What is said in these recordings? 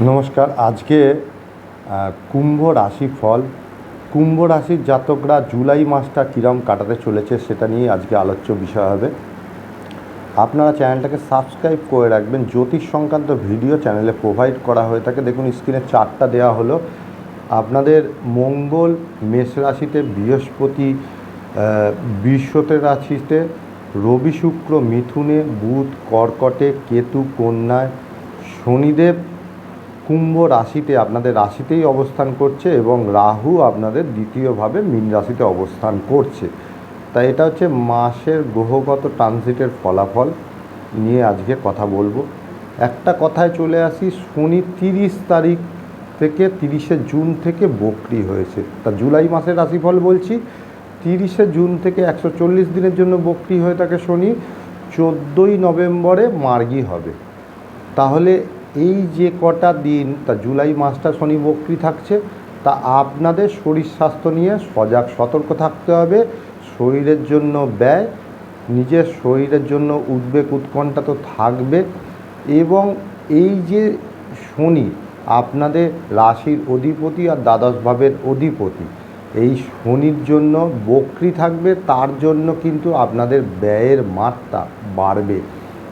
নমস্কার আজকে কুম্ভ রাশি ফল। কুম্ভ রাশির জাতকরা জুলাই মাসটা কীরম কাটাতে চলেছে সেটা নিয়ে আজকে আলোচ্য বিষয় হবে। আপনারা চ্যানেলটাকে সাবস্ক্রাইব করে রাখবেন। জ্যোতিষ সংক্রান্ত ভিডিও চ্যানেলে প্রোভাইড করা হয়ে থাকে। দেখুন স্ক্রিনে চারটা দেওয়া হলো। আপনাদের মঙ্গল মেষ রাশিতে বৃহস্পতি আহ, রাশিতে রবি শুক্র মিথুনে বুধ কর্কটে কেতু কন্যায় শনিদেব কুম্ভ রাশিতে আপনাদের রাশিতেই অবস্থান করছে এবং রাহু আপনাদের দ্বিতীয়ভাবে মীন রাশিতে অবস্থান করছে। তাই এটা হচ্ছে মাসের গ্রহগত ট্রানজিটের ফলাফল নিয়ে আজকে কথা বলব। একটা কথায় চলে আসি, শনি তিরিশ তারিখ থেকে তিরিশে জুন থেকে বকরি হয়েছে। তা জুলাই মাসের রাশিফল বলছি। তিরিশে জুন থেকে একশো চল্লিশ দিনের জন্য বকরি হয়ে থাকে শনি। চোদ্দোই নভেম্বরে মার্গী হবে। তাহলে এই যে কটা দিন, তা জুলাই মাসটা শনি বক্রি থাকছে, তা আপনাদের শরীর স্বাস্থ্য নিয়ে সজাগ সতর্ক থাকতে হবে। শরীরের জন্য ব্যয়, নিজের শরীরের জন্য উদ্বেগ উৎকণ্ঠা তো থাকবে। এবং এই যে শনি, আপনাদের রাশির অধিপতি আর দ্বাদশ ভাবের অধিপতি, এই শনির জন্য বক্রি থাকবে, তার জন্য কিন্তু আপনাদের ব্যয়ের মাত্রা বাড়বে।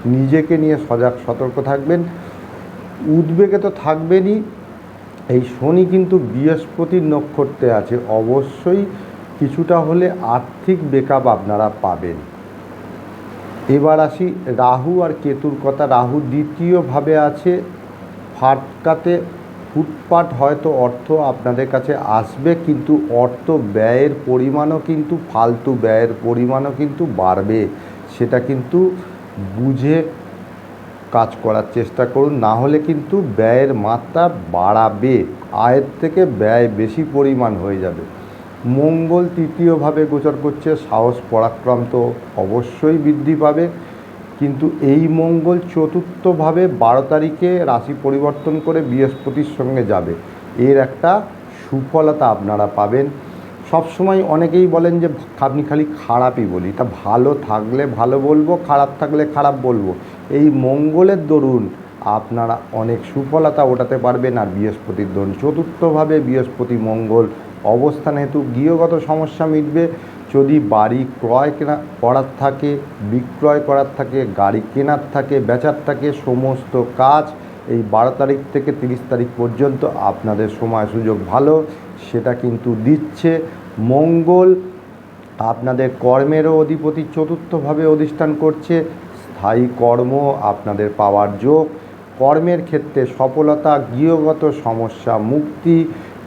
নিজেকে নিয়ে সজাগ সতর্ক থাকবেন। উদ্বেগে তো থাকবেনই। এই শনি কিন্তু বৃহস্পতির নক্ষত্রে আছে। অবশ্যই কিছুটা হলে আর্থিক বেকআপ আপনারা পাবেন। এবার আসি রাহু আর কেতুর কথা। রাহু দ্বিতীয়ভাবে আছে। ফাটকাতে ফুটপাট হয়তো অর্থ আপনাদের কাছে আসবে, কিন্তু অর্থ ব্যয়ের পরিমাণও কিন্তু, ফালতু ব্যয়ের পরিমাণও কিন্তু বাড়বে। সেটা কিন্তু বুঝে কাজ করার চেষ্টা করুন, না হলে কিন্তু ব্যয়ের মাত্রা বাড়াবে। আয়ের থেকে ব্যয় বেশি পরিমাণ হয়ে যাবে। মঙ্গল তৃতীয়ভাবে গোচর করছে, সাহস পরাক্রম তো অবশ্যই বৃদ্ধি পাবে। কিন্তু এই মঙ্গল চতুর্থভাবে বারো তারিখে রাশি পরিবর্তন করে বৃহস্পতির সঙ্গে যাবে। এর একটা সুফলতা আপনারা পাবেন। সবসময় অনেকেই বলেন যে, আপনি খালি খারাপই বলি। তা ভালো থাকলে ভালো বলব, খারাপ থাকলে খারাপ বলব। এই মঙ্গলের দরুন আপনারা অনেক সুফলতা ওঠাতে পারবেন আর বৃহস্পতির দরুন। চতুর্থভাবে বৃহস্পতি মঙ্গল অবস্থান হেতু গৃহগত সমস্যা মিটবে। যদি বাড়ি ক্রয় কেনা করার থাকে, বিক্রয় করার থাকে, গাড়ি কেনার থাকে, বেচার থাকে, সমস্ত কাজ এই বারো তারিখ থেকে তিরিশ তারিখ পর্যন্ত আপনাদের সময় সুযোগ ভালো, সেটা কিন্তু দিচ্ছে মঙ্গল। আপনাদের কর্মেরও অধিপতি চতুর্থভাবে অধিষ্ঠান করছে। স্থায়ী কর্ম আপনাদের পাওয়ার যোগ। কর্মের ক্ষেত্রে সফলতা, গৃহগত সমস্যা, মুক্তি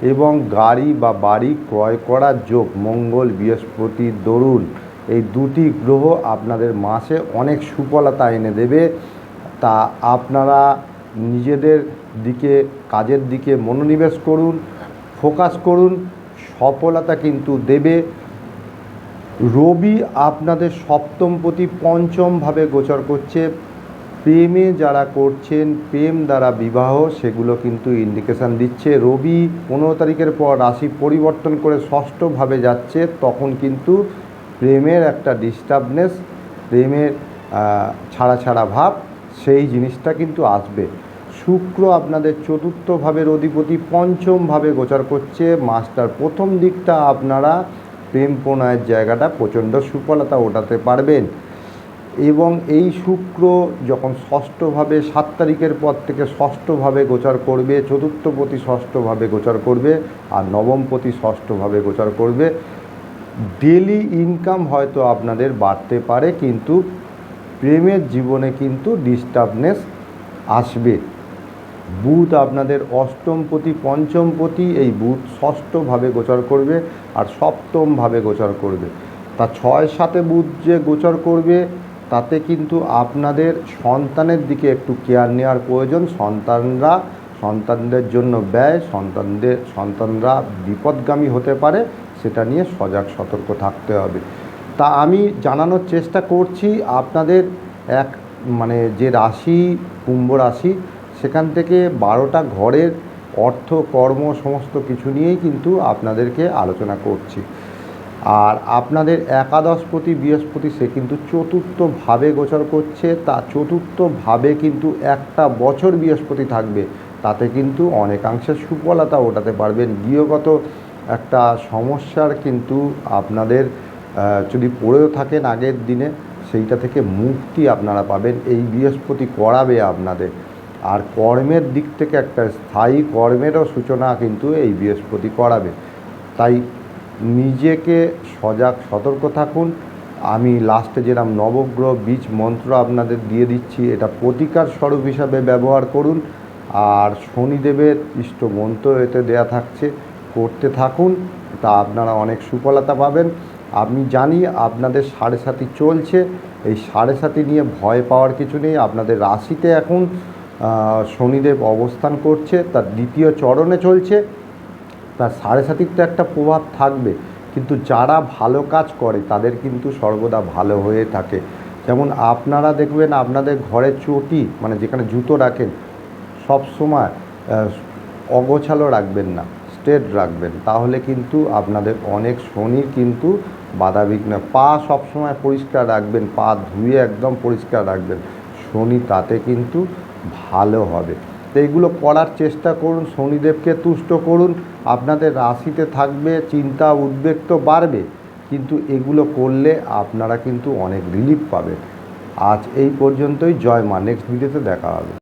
এবং গাড়ি বা বাড়ি ক্রয় করার যোগ। মঙ্গল বৃহস্পতির দরুন এই দুটি গ্রহ আপনাদের মাসে অনেক সুফলতা এনে দেবে। তা আপনারা নিজেদের দিকে, কাজের দিকে মনোনিবেশ করুন, ফোকাস করুন। সফলতা কিন্তু দেবে। রবি আপনাদের সপ্তমপতি পঞ্চমভাবে গোচর করছে। প্রেমে যারা করছেন, প্রেম দ্বারা বিবাহ, সেগুলো কিন্তু ইন্ডিকেশান দিচ্ছে। রবি পনেরো তারিখের পর রাশি পরিবর্তন করে ষষ্ঠভাবে যাচ্ছে, তখন কিন্তু প্রেমের একটা ডিস্টার্বনেস প্রেমের ছাড়া ছাড়া ভাব, সেই জিনিসটা কিন্তু আসবে। শুক্র আপনাদের চতুর্থ ভাবের অধিপতি পঞ্চমভাবে গোচর করছে। মাস্টার প্রথম দিকটা আপনারা প্রেম প্রণয়ের জায়গাটা প্রচণ্ড সুফলতা ওঠাতে পারবেন। এবং এই শুক্র যখন ষষ্ঠভাবে সাত তারিখের পর থেকে ষষ্ঠভাবে গোচর করবে, চতুর্থপতি ষষ্ঠভাবে গোচর করবে আর নবম প্রতি ষষ্ঠভাবে গোচর করবে ডেলি ইনকাম হয়তো আপনাদের বাড়তে পারে, কিন্তু প্রেমের জীবনে কিন্তু ডিস্টার্বনেস আসবে। বুধ আপনাদের অষ্টমপতি পঞ্চমপতি এই বুধ ষষ্ঠভাবে গোচর করবে আর সপ্তমভাবে গোচর করবে। তা ছয় সাতে বুধ যে গোচর করবে, তাতে কিন্তু আপনাদের সন্তানের দিকে একটু কেয়ার নেওয়ার প্রয়োজন। সন্তানরা, সন্তানদের জন্য ব্যয়, সন্তানদের, সন্তানরা বিপদগামী হতে পারে, সেটা নিয়ে সজাগ সতর্ক থাকতে হবে। তা আমি জানানোর চেষ্টা করছি, আপনাদের এক মানে যে রাশি, কুম্ভ রাশি সেখান থেকে বারোটা ঘরের অর্থ, কর্ম, সমস্ত কিছু নিয়েই কিন্তু আপনাদেরকে আলোচনা করছি। আর আপনাদের একাদশপতি বৃহস্পতি সে কিন্তু চতুর্থভাবে গোচর করছে। তা চতুর্থভাবে কিন্তু একটা বছর বৃহস্পতি থাকবে। তাতে কিন্তু অনেকাংশে সুফলতা ওঠাতে পারবেন। গৃহগত একটা সমস্যার কিন্তু আপনাদের যদি পড়েও থাকেন আগের দিনে, সেইটা থেকে মুক্তি আপনারা পাবেন। এই বৃহস্পতি করাবে আপনাদের। আর কর্মের দিক থেকে একটা স্থায়ী কর্মেরও সূচনা কিন্তু এই বৃহস্পতি করাবে। তাই নিজেকে সজাগ, সতর্ক থাকুন। আমি লাস্টে যেরকম নবগ্রহ বীজ মন্ত্র আপনাদের দিয়ে দিচ্ছি, এটা প্রতিকার স্বরূপ হিসাবে ব্যবহার করুন। আর শনিদেবের ইষ্ট মন্ত্র এতে দেয়া থাকছে, করতে থাকুন। তা আপনারা অনেক সুফলতা পাবেন। আমি জানি আপনাদের সাড়ে সাথী চলছে। এই সাড়ে সাথী নিয়ে ভয় পাওয়ার কিছু নেই। আপনাদের রাশিতে এখন শনিদেব অবস্থান করছে, তার দ্বিতীয় চরণে চলছে, তার সাড়ে সাতির তো একটা প্রভাব থাকবে, কিন্তু যারা ভালো কাজ করে, তাদের কিন্তু সর্বদা ভালো হয়ে থাকে। যেমন আপনারা দেখবেন, আপনাদের ঘরে চটি মানে যেখানে জুতো রাখেন, সব সময় অগোছালো রাখবেন না, স্ট্রেট রাখবেন। তাহলে কিন্তু আপনাদের অনেক শনির কিন্তু বাধাবিঘ্ন পা সবসময় পরিষ্কার রাখবেন, পা ধুয়ে একদম পরিষ্কার রাখবেন। শনি তাতে কিন্তু ভালো হবে। তো এইগুলো করার চেষ্টা করুন, শনিদেবকে তুষ্ট করুন। আপনাদের রাশিতে থাকবে, চিন্তা, উদ্বেগ তো বাড়বে, কিন্তু এগুলো করলে আপনারা কিন্তু অনেক রিলিফ পাবেন। আজ এই পর্যন্তই, জয় মা। নেক্সট ভিডিওতে দেখা হবে।